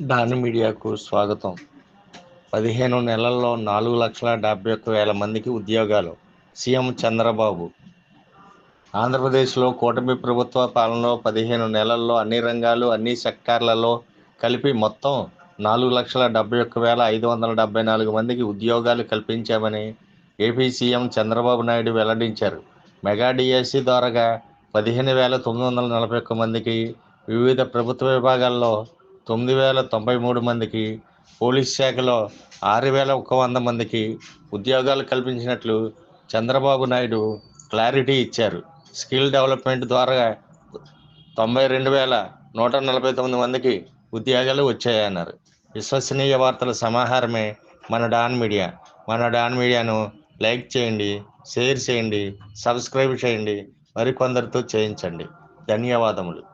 Don మీడియాకు స్వాగతం. పదిహేను నెలల్లో నాలుగు లక్షల డెబ్బై ఒక్క వేల మందికి ఉద్యోగాలు. సీఎం చంద్రబాబు. ఆంధ్రప్రదేశ్లో కూటమి ప్రభుత్వ పాలనలో పదిహేను నెలల్లో అన్ని రంగాలు అన్ని సెక్టార్లలో కలిపి మొత్తం నాలుగు లక్షల డెబ్బై ఒక్క వేల ఐదు వందల డెబ్బై నాలుగు మందికి ఉద్యోగాలు కల్పించామని ఏపీ సీఎం చంద్రబాబు నాయుడు వెల్లడించారు. మెగా డిఎస్సి ద్వారాగా పదిహేను వేల తొమ్మిది వందల నలభై ఒక్క మందికి వివిధ ప్రభుత్వ విభాగాల్లో తొమ్మిది వేల తొంభై మూడు మందికి పోలీస్ శాఖలో ఆరు వేల ఒక వంద మందికి ఉద్యోగాలు కల్పించినట్లు చంద్రబాబు నాయుడు క్లారిటీ ఇచ్చారు. స్కిల్ డెవలప్మెంట్ ద్వారా తొంభై రెండు వేల నూట నలభై తొమ్మిది మందికి ఉద్యోగాలు వచ్చాయన్నారు. విశ్వసనీయ వార్తల సమాహారమే మన డాన్ మీడియా. మన డాన్ మీడియాను లైక్ చేయండి షేర్ చేయండి సబ్స్క్రైబ్ చేయండి మరికొందరితో చేయించండి. ధన్యవాదములు.